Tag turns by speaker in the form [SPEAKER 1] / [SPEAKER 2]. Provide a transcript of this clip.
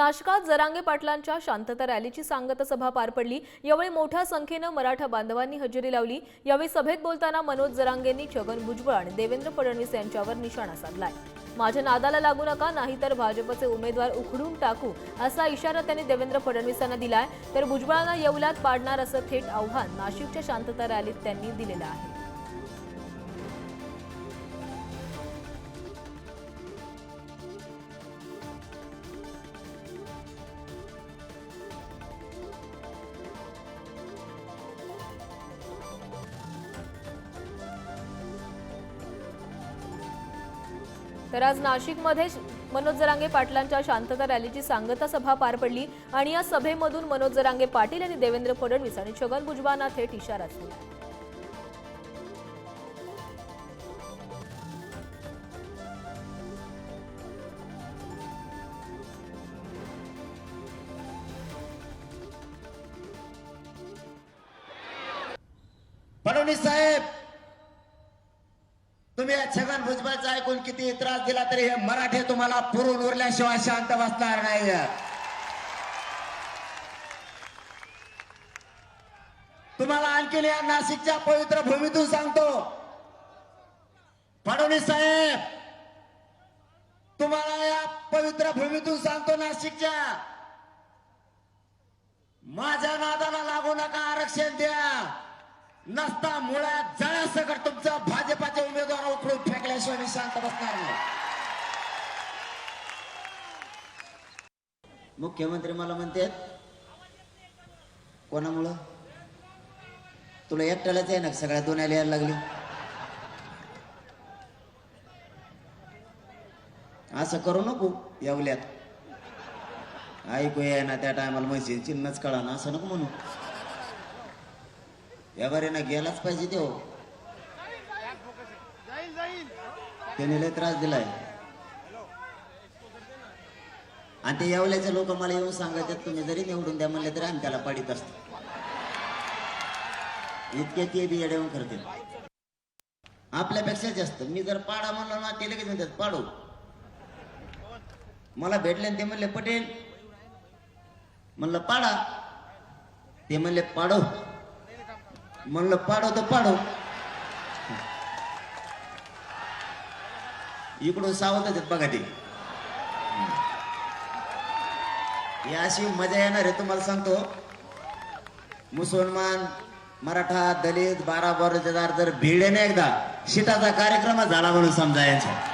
[SPEAKER 1] नाशकात जरांगे पाटलांच्या शांतता रॅलीची सांगता सभा पार पडली. यावेळी मोठ्या संख्येनं मराठा बांधवांनी हजेरी लावली. यावेळी सभेत बोलताना मनोज जरांगेंनी छगन भुजबळ आणि देवेंद्र फडणवीस यांच्यावर निशाणा साधलाय. माझ्या नादाला लागू नका नाहीतर भाजपचे उमेदवार उखडून टाकू असा इशारा त्यांनी देवेंद्र फडणवीसांना दिलाय. तर भुजबळांना येवल्यात पाडणार असं थेट आव्हान नाशिकच्या शांतता रॅलीत त्यांनी दिलेलं आहे. तर आज नाशिकमध्ये मनोज जरांगे पाटलांच्या शांतता रॅलीची सांगता सभा पार पडली आणि या सभेमधून मनोज जरांगे पाटील आणि देवेंद्र फडणवीस आणि छगन भुजबळांना थेट इशारा दिला
[SPEAKER 2] फडणवीस साहेब तुम्ही छगन भुजबळचं ऐकून किती त्रास दिला तरी हे मराठे तुम्हाला पुरून उरल्याशिवाय शांत बसणार नाही. तुम्हाला आणखीन या नाशिकच्या पवित्र भूमीतून सांगतो. फडणवीस साहेब तुम्हाला या पवित्र भूमीतून सांगतो नाशिकच्या. माझ्या नादाला लागू नका आरक्षण द्या. नसता मुळात जळासकट तुमचा भाजप उखडून फेकल्याशिवाय बसणार नाही मुख्यमंत्री मला म्हणतात कोणामुळं? तुला एकट्यालाच आहे ना सगळ्या दोन यायला लागली? असं करू नको येवल्यात. ऐकू ये ना त्या टायमाला म्हशी चिन्हच कळा ना असं नको म्हणू. या ना गेलाच पाहिजे तो त्याने लय त्रास दिलाय. आणि ते येवल्याचे लोक मला येऊन सांगतात तुम्ही जरी निवडून द्या म्हणले तरी आम्ही त्याला पाडीत असतो. इतके ते बी येऊन करतील. आपल्यापेक्षा जास्त. मी जर पाडा म्हणलो ना ते लगेच म्हणतात पाडू. मला भेटले ते म्हणले पटेल. म्हणलं पाडा. ते म्हणले पाडो. म्हणलं पाडो तर पाडो. इकडून सावंत आहेत बघा ते. ही अशी मजा येणार आहे तुम्हाला सांगतो. मुसलमान मराठा दलित बारा बरोजेदार जर भिडे ना एकदा शिटाचा कार्यक्रम झाला म्हणून समजायचा.